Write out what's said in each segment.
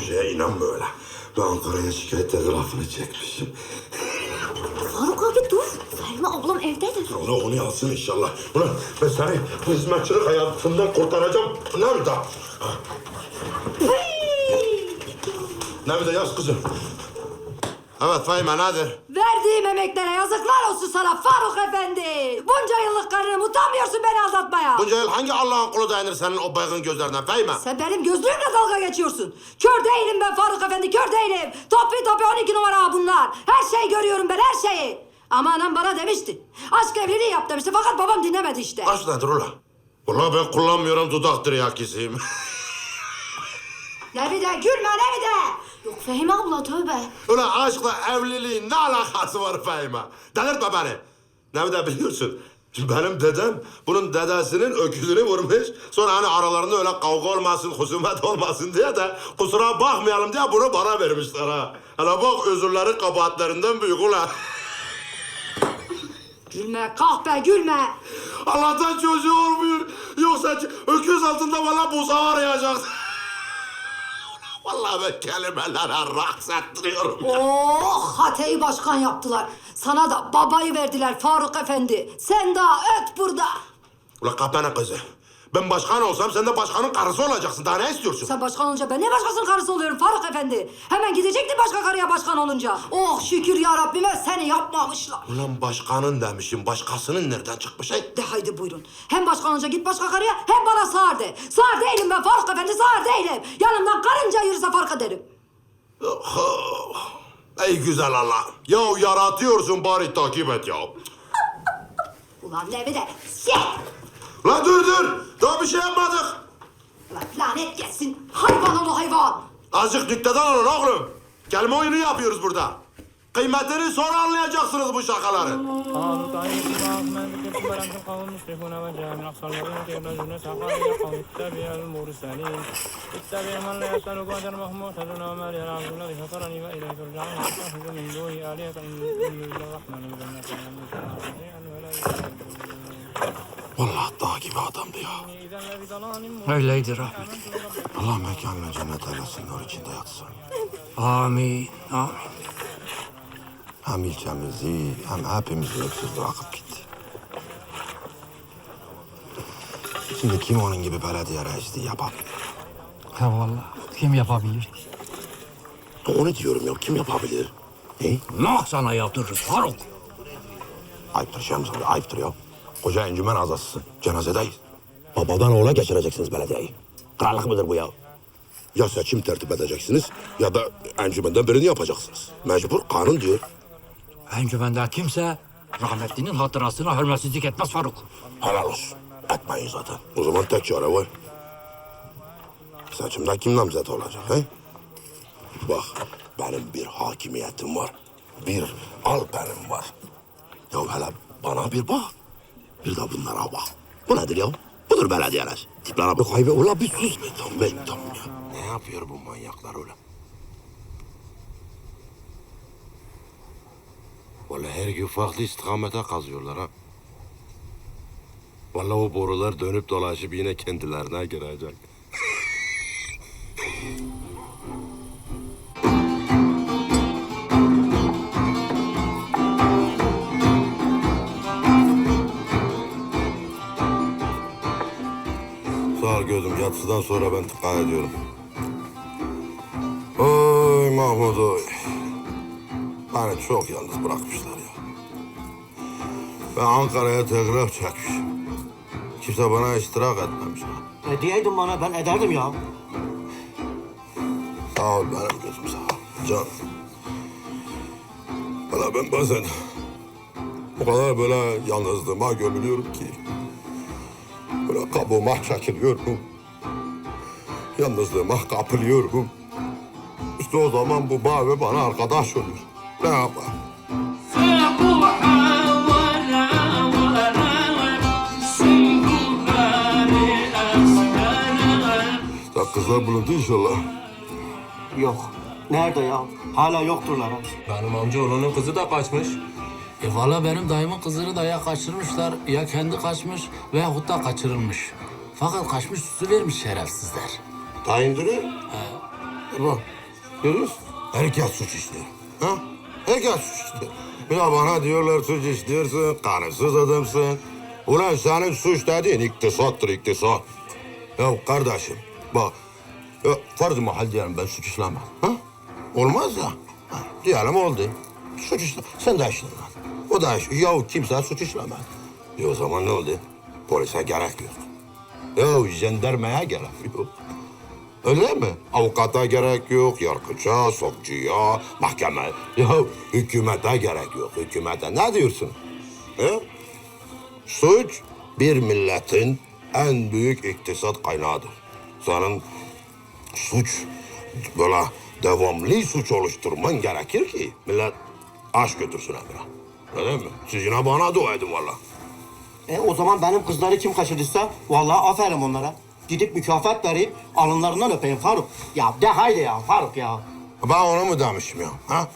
bu şeye inanma öyle. Ben Ankara'ya şikayet telgrafını çekmişim. Faruk abi dur. Fehmi ablam evdedir. Ona onu yazsın inşallah. Ulan ben seni hizmetçilik hayatından kurtaracağım. Nerede? Nerede yaz kızım? Evet Fahime nedir? Verdiğim emeklere yazıklar olsun sana Faruk Efendi. Bunca yıllık karını utanmıyorsun beni aldatmaya. Bunca yıl hangi Allah'ın kulu dayanır senin o baygın gözlerinden Fahime? Sen benim gözlüğümle dalga geçiyorsun. Kör değilim ben Faruk Efendi, kör değilim. Topi topi 12 numara bunlar. Her şeyi görüyorum ben, her şeyi. Ama anam bana demişti. Aşk evliliği yap demişti fakat babam dinlemedi işte. Aç nedir ulan? Ulan ben kullanmıyorum dudak tiryakisiyim. Ne bir de gülme ne bir de. Yok Fehmi abla tövbe. Ulan aşkla evliliğin ne alakası var Fahime? Delirtme beni. Ne de biliyorsun? Benim dedem bunun dedesinin öküzünü vurmuş. Sonra hani aralarında öyle kavga olmasın, husumet olmasın diye de kusura bakmayalım diye bunu bana vermişler ha. Hele bak özürleri kabahatlerinden büyük ulan. Gülme kahpe gülme. Allah'tan çocuğu olmuyor. Yoksa öküz altında valla buzağı arayacaksın. Vallahi ben kelimelere raks ettiriyorum. Oh Hate'yi başkan yaptılar. Sana da babayı verdiler Faruk Efendi. Sen daha öt burada. Ulan kapana kızı. Ben başkan olsam sen de başkanın karısı olacaksın. Daha ne istiyorsun? Sen başkan olunca ben ne başkasının karısı oluyorum Faruk Efendi? Hemen gidecektin başka karıya başkan olunca. Oh şükür ya Rabbime seni yapmamışlar. Ulan başkanın demişim. Başkasının nereden çıkmış? Hey? De haydi buyurun. Hem başkan olunca git başka karıya hem bana sağır de. Sağır değilim ben Faruk Efendi sağır değilim. Yanımdan karınca yürüse fark ederim. Oh, Ey güzel Allah. Ya yaratıyorsun bari takip et ya. Ulan ne bir de şey. Lan dur dur. Daha bir şey yapmadık. Ulan lanet gelsin. Hayvan oğlu hayvan. Azıcık nükteden olun oğlum. Kelime oyunu yapıyoruz burada. Kıymetini sonra anlayacaksınız bu şakaları. adamdı ya. Öyleydi rahmetli. Allah mekanını cennet eylesin, nur içinde yatsın. Amin, amin. Hem ilçemizi hem hepimizi öksüz bırakıp gitti. Şimdi kim onun gibi belediye reisliği yapabilir? Ya vallahi kim yapabilir? Onu diyorum ya kim yapabilir? Ne? Nah sana yaptırırız Faruk. Ayıptır Şems abi ayıptır ya. Koca encümen azasısın, cenazedeyiz. Babadan oğula geçireceksiniz belediyeyi. Krallık mıdır bu ya? Ya seçim tertip edeceksiniz ya da encümenden birini yapacaksınız. Mecbur kanun diyor. Encümende kimse rahmetlinin hatırasına hürmetsizlik etmez Faruk. Helal olsun. Etmeyin zaten. O zaman tek çare var. Seçimde kim namzet olacak he? Bak benim bir hakimiyetim var. Bir alperim var. Ya hele bana bir bak. Bir de bunlara bak. Bu nedir ya? Budur belediyeler. Tiplere bak. Haybe ulan bir sus. Tamam ben tamam ya. Ne yapıyor bu manyaklar öyle? Vallahi her gün farklı istikamete kazıyorlar ha. Vallahi o borular dönüp dolaşıp yine kendilerine girecek. Gözüm. Yatsıdan sonra ben tıkka ediyorum. Oy Mahmut oy. Beni çok yalnız bırakmışlar ya. Ben Ankara'ya telgraf çekmişim. Kimse bana iştirak etmemiş. ha. Hediyeydin bana ben ederdim ya. Sağ ol benim gözüm sağ ol. Can. Valla ben bazen o kadar böyle yalnızlığıma gömülüyorum ki. Böyle kabuğuma çekiliyorum. Yalnızlığıma kapılıyorum. İşte o zaman bu mavi bana arkadaş olur. Ne yapayım? Ya kızlar bulundu inşallah. Yok. Nerede ya? Hala yokturlar ha. Benim amcaoğlunun kızı da kaçmış. E valla benim dayımın kızını da ya kaçırmışlar ya kendi kaçmış veyahut da kaçırılmış. Fakat kaçmış süsü vermiş şerefsizler. Tayindiri? Bak, görüyorsun? Herkes suç işliyor. Ha? Herkes suç işliyor. Bir de bana diyorlar suç işliyorsun, kanıtsız adamsın. Ulan senin suç dediğin iktisattır, iktisat. Ya kardeşim, bak, ya farz mahal diyelim ben suç işlemem. Ha? Olmaz ya. Ha, diyelim oldu. Suç işle, sen de işlemedin. O da iş, ya kimse suç işlemedi. E o zaman ne oldu? Polise gerek yok. Ya jandarmaya gerek yok. Öyle mi? Avukata gerek yok, yargıça, savcıya, mahkeme. Ya hükümete gerek yok, hükümete. Ne diyorsun? He? Suç bir milletin en büyük iktisat kaynağıdır. Senin suç böyle devamlı suç oluşturman gerekir ki millet aş götürsün emre. Öyle mi? Siz yine bana dua edin valla. E o zaman benim kızları kim kaçırdıysa vallahi aferin onlara. Gidip mükafat vereyim, alınlarından öpeyim Faruk. Ya de haydi ya Faruk ya. Ben ona mı demişim ya? Ha?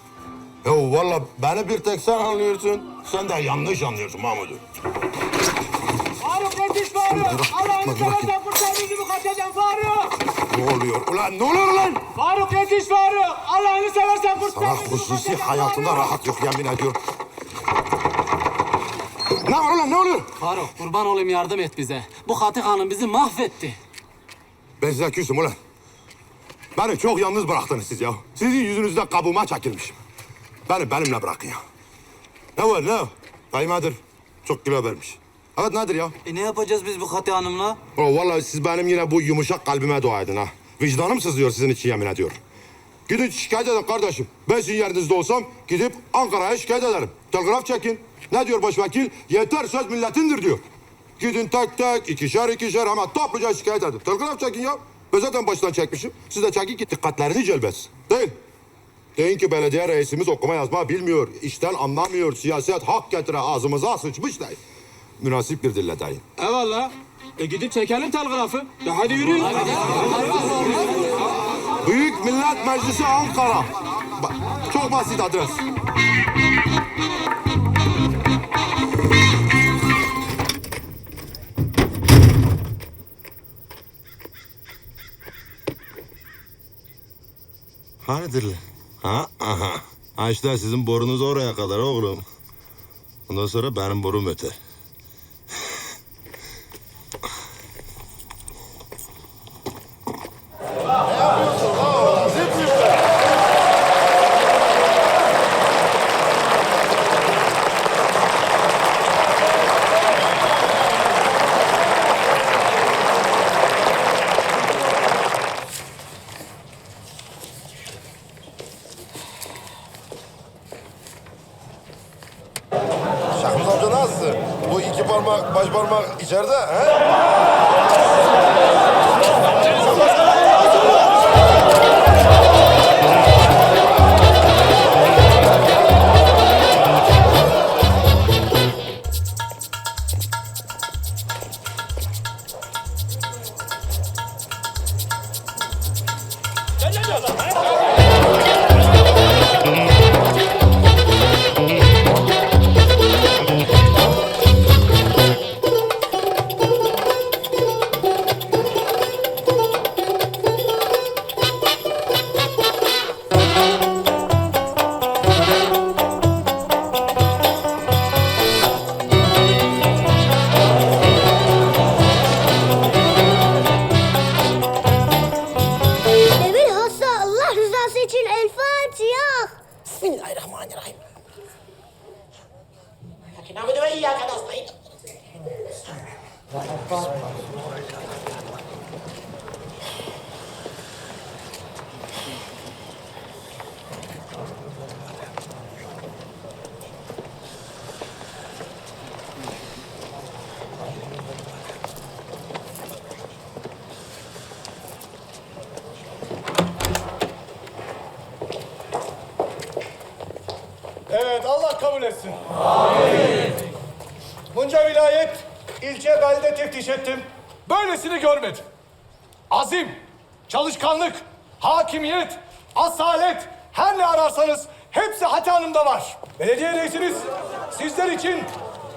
Ya valla beni bir tek sen anlıyorsun. Sen de yanlış anlıyorsun Mahmut'u. Faruk yetiş Faruk! Allah'ını seversen kurtar yüzümü kaçacağım Faruk! Ne oluyor? Ulan ne oluyor lan? Faruk yetiş Faruk! Allah'ını seversen kurtar Sana hususi hayatında rahat yok yemin ediyorum. Ne var ulan ne oluyor? Faruk kurban olayım yardım et bize. Bu katil hanım bizi mahvetti. Ben size küsüm ulan. Beni çok yalnız bıraktınız siz ya. Sizin yüzünüzden kabuğuma çekilmişim. Beni benimle bırakın ya. Ne var ne? Kaymadır. Çok kilo vermiş. Evet nedir ya? E ne yapacağız biz bu katil hanımla? O vallahi siz benim yine bu yumuşak kalbime dua edin ha. Vicdanım sızlıyor sizin için yemin ediyorum. Gidin şikayet edin kardeşim. Ben sizin yerinizde olsam gidip Ankara'ya şikayet ederim. Telgraf çekin. Ne diyor başvekil? Yeter söz milletindir diyor. Gidin tek tek, ikişer ikişer ama topluca şikayet edin. Telgraf çekin ya. Ben zaten baştan çekmişim. Siz de çekin ki dikkatlerini celbetsin. Değil. Deyin ki belediye reisimiz okuma yazma bilmiyor, işten anlamıyor, siyaset hak getire ağzımıza sıçmış deyin. Münasip bir dille deyin. Eyvallah. E gidip çekelim telgrafı. De hadi yürüyün. Büyük Millet Meclisi Ankara. Çok basit adres. Hayırdır? Ha? Aha. Ha işte sizin borunuz oraya kadar oğlum. Ondan sonra benim borum öter. Bu iki parmak, baş parmak içeride, he? Ve الرحيم. لكن أبدو إياك نستعين Evet, Allah kabul etsin. Amin. Bunca vilayet, ilçe, belde teftiş ettim. Böylesini görmedim. Azim, çalışkanlık, hakimiyet, asalet, her ne ararsanız hepsi Hati Hanım'da var. Belediye reisiniz sizler için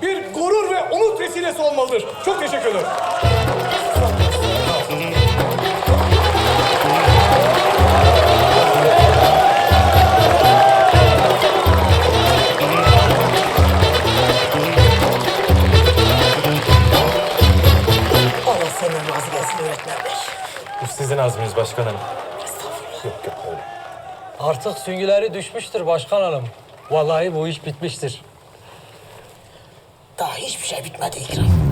bir gurur ve umut vesilesi olmalıdır. Çok teşekkür ederim. Sizin azminiz başkanım. Artık süngüleri düşmüştür başkan hanım. Vallahi bu iş bitmiştir. Daha hiçbir şey bitmedi İkram.